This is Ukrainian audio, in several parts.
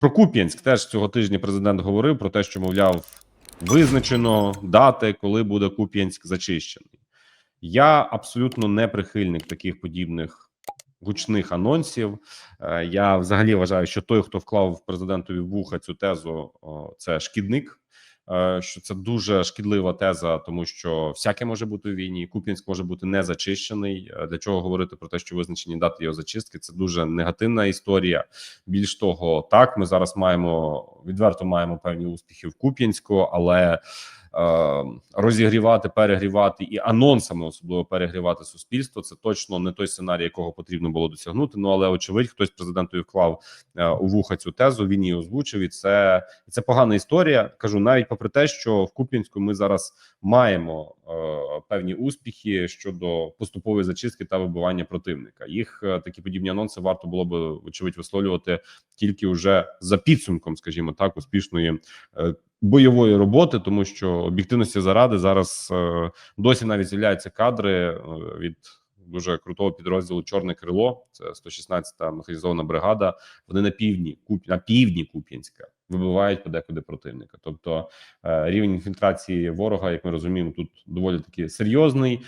Про Куп'янськ теж цього тижня президент говорив про те, що мовляв, визначено дати, коли буде Куп'янськ зачищений. Я абсолютно не прихильник таких подібних гучних анонсів. Е, Я взагалі вважаю, що той, хто вклав президентові вуха цю тезу, це шкідник. Е, Що це дуже шкідлива теза, тому що всяке може бути у війні. Куп'янськ може бути не зачищений. Е, Для чого говорити про те, що визначені дати його зачистки? Це дуже негативна історія. Більш того, так ми зараз маємо відверто маємо певні успіхи в Куп'янську, але розігрівати, перегрівати і анонсами, особливо перегрівати суспільство. Це точно не той сценарій, якого потрібно було досягнути. Ну але очевидь, хтось президентові вклав е, у вуха цю тезу. Він її озвучив. І це це погана історія. Кажу, навіть попри те, що в Куп'янську ми зараз маємо е, певні успіхи щодо поступової зачистки та вибивання противника. Їх е, такі подібні анонси варто було би очевидь висловлювати тільки вже за підсумком, скажімо так, успішної е, бойової роботи, тому що об'єктивності заради зараз е, досі навіть з'являються кадри е, від. Дуже крутого підрозділу Чорне крило, це 116-та механізована бригада. Вони на півдні Куп... на півдні Куп'янська вибивають подекуди противника. Тобто е, рівень інфільтрації ворога, як ми розуміємо, тут доволі таки серйозний.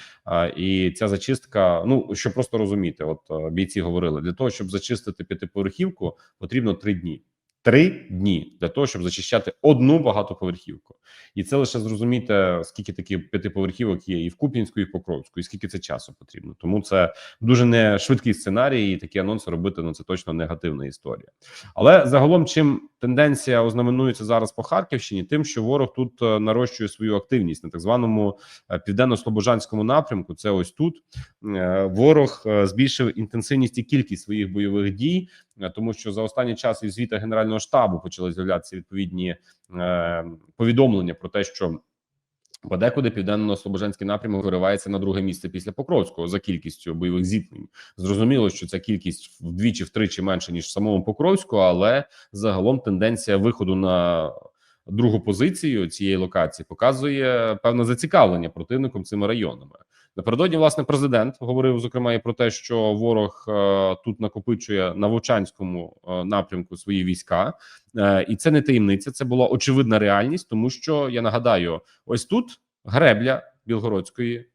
І ця зачистка, ну що просто розуміти, от бійці говорили для того, щоб зачистити п'ятиповерхівку, потрібно три дні. Три дні для того, щоб зачищати одну багатоповерхівку, і це лише зрозуміти, скільки таких п'ятиповерхівок є і в Куп'янську, і в Покровську, і скільки це часу потрібно. Тому це дуже не швидкий сценарій, і такі анонси робити ну це точно негативна історія. Але загалом, чим тенденція ознаменується зараз по Харківщині, тим, що ворог тут е, нарощує свою активність на так званому е, південно-слобожанському напрямку. Це ось тут Е, ворог збільшив інтенсивність і кількість своїх бойових дій, тому що за останній час із звіта генерального штабу почали з'являтися відповідні е, повідомлення про те, що Подекуди південно-слобожанський напрямок виривається на друге місце після Покровського за кількістю бойових зіткнень. Зрозуміло, що ця кількість вдвічі втричі менше ніж в самому Покровську, але загалом тенденція виходу на другу позицію цієї локації показує певне зацікавлення противником цими районами. Напередодні власне президент говорив зокрема і про те, що ворог е, тут накопичує на Вовчанському е, напрямку свої війська, е, і це не таємниця. Це була очевидна реальність, тому що я нагадаю, ось тут гребля Білгородської.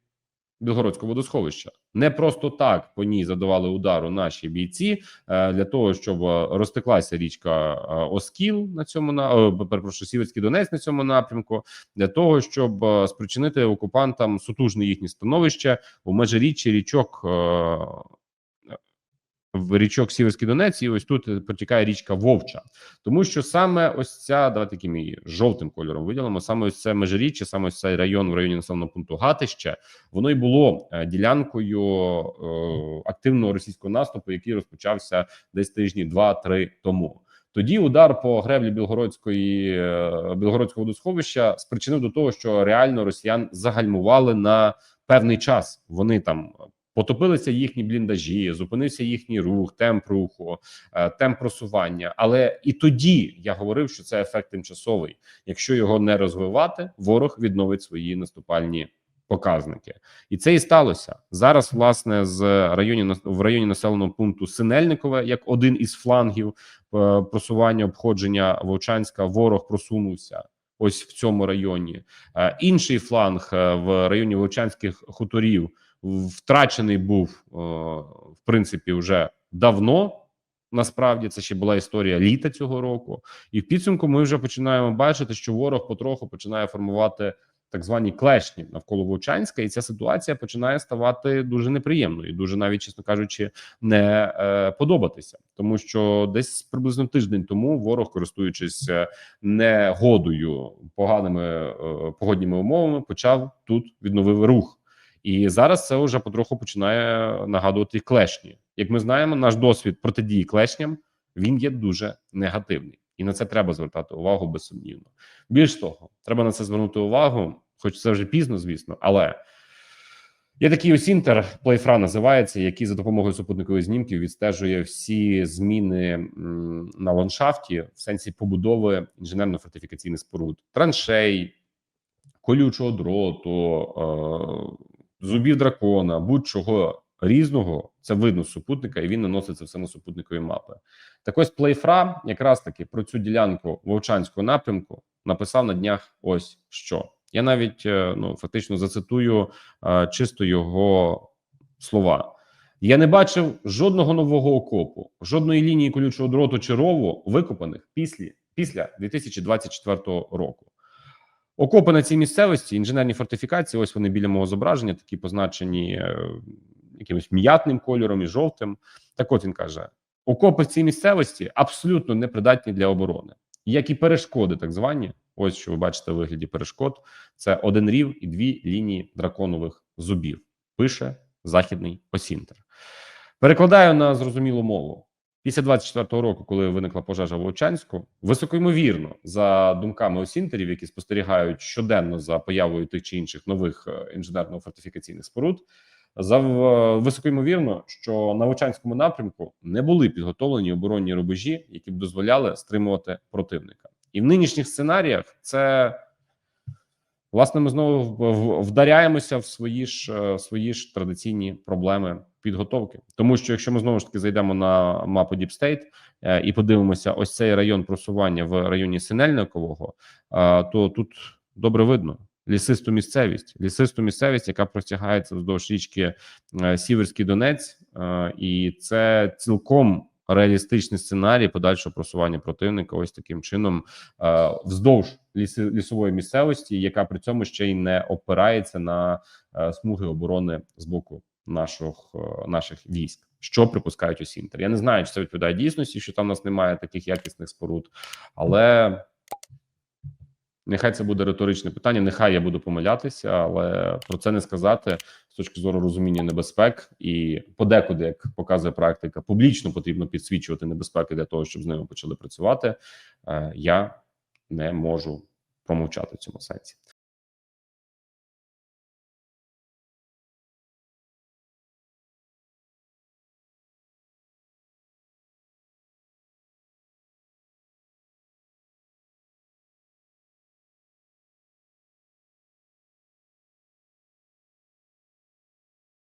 Білгородського водосховища не просто так по ній задавали удару наші бійці е, для того, щоб е, розтеклася річка е, Оскіл на цьому на перепрошую, Сіверський Донець на цьому напрямку, для того, щоб спричинити окупантам сутужне їхнє становище у межиріччі річок. В річок Сіверський Донець, і ось тут протікає річка Вовча, тому що саме ось ця давайте таким її жовтим кольором виділимо. Саме ось це межиріччя, саме ось цей район в районі населеного пункту Гатище, воно й було е, ділянкою е, активного російського наступу, який розпочався десь тижні два-три тому. Тоді удар по греблі Білгородської е, Білгородського водосховища спричинив до того, що реально росіян загальмували на певний час. Вони там потопилися їхні бліндажі, зупинився їхній рух, темп руху, е, темп просування. Але і тоді я говорив, що це ефект тимчасовий. Якщо його не розвивати, ворог відновить свої наступальні показники, і це і сталося зараз. Власне, з районі в районі населеного пункту Синельникове, як один із флангів е, просування обходження Вовчанська, ворог просунувся. Ось в цьому районі Е, інший фланг в районі Вовчанських хуторів втрачений був е, в принципі вже давно. Насправді це ще була історія літа цього року, і в підсумку ми вже починаємо бачити, що ворог потроху починає формувати так звані клешні навколо Вовчанська, і ця ситуація починає ставати дуже неприємною, і дуже навіть, чесно кажучи, не е, подобатися, тому що десь приблизно тиждень тому ворог, користуючись е, негодою, поганими е, погодніми умовами, почав тут відновив рух. І зараз це вже потроху починає нагадувати клешні. Як ми знаємо, наш досвід протидії клешням він є дуже негативний, і на це треба звертати увагу безсумнівно. Більш того, треба на це звернути увагу, хоч це вже пізно, звісно, але є такий ось інтер плейфра називається, який за допомогою супутникових знімків відстежує всі зміни на ландшафті в сенсі побудови інженерно-фортифікаційних споруд, траншей, колючого дроту. Зубів дракона, будь-чого різного. Це видно з супутника, і він наноситься все на супутникові мапи. Так ось Плейфра якраз таки про цю ділянку Вовчанського напрямку написав на днях. Ось що я навіть е, ну фактично зацитую е, чисто його слова. Я не бачив жодного нового окопу, жодної лінії колючого дроту чи рову викопаних після, після 2024 року. Окопи на цій місцевості, інженерні фортифікації. Ось вони біля мого зображення, такі позначені е, якимось м'ятним кольором і жовтим. Так, от він каже: окопи в цій місцевості абсолютно непридатні для оборони, як і перешкоди, так звані. Ось що ви бачите в вигляді перешкод. Це один рів і дві лінії драконових зубів. Пише західний осінтер. Перекладаю на зрозумілу мову. Після 24-го року, коли виникла пожежа в Вовчанську, високоймовірно, за думками осінтерів, які спостерігають щоденно за появою тих чи інших нових е, інженерно-фортифікаційних споруд, за в- високоймовірно, що на Вовчанському напрямку не були підготовлені оборонні рубежі, які б дозволяли стримувати противника. І в нинішніх сценаріях це власне ми знову в- в- вдаряємося в свої ж е, свої ж традиційні проблеми підготовки. Тому що якщо ми знову ж таки зайдемо на мапу Deep State е, і подивимося, ось цей район просування в районі Синельникового, е, то тут добре видно. Лісисту місцевість, лісисту місцевість, яка простягається вздовж річки е, Сіверський Донець, і це цілком реалістичний сценарій подальшого просування противника. Ось таким чином вздовж лісової місцевості, яка при цьому ще й не опирається на смуги оборони з боку наших е, наших військ. Що припускають осінтер. Я не знаю, чи це відповідає дійсності, що там у нас немає таких якісних споруд, але нехай це буде риторичне питання. Нехай я буду помилятися, але про це не сказати з точки зору розуміння небезпек і подекуди, як показує практика, публічно потрібно підсвічувати небезпеки для того, щоб з ними почали працювати. Е, Я не можу промовчати в цьому сенсі.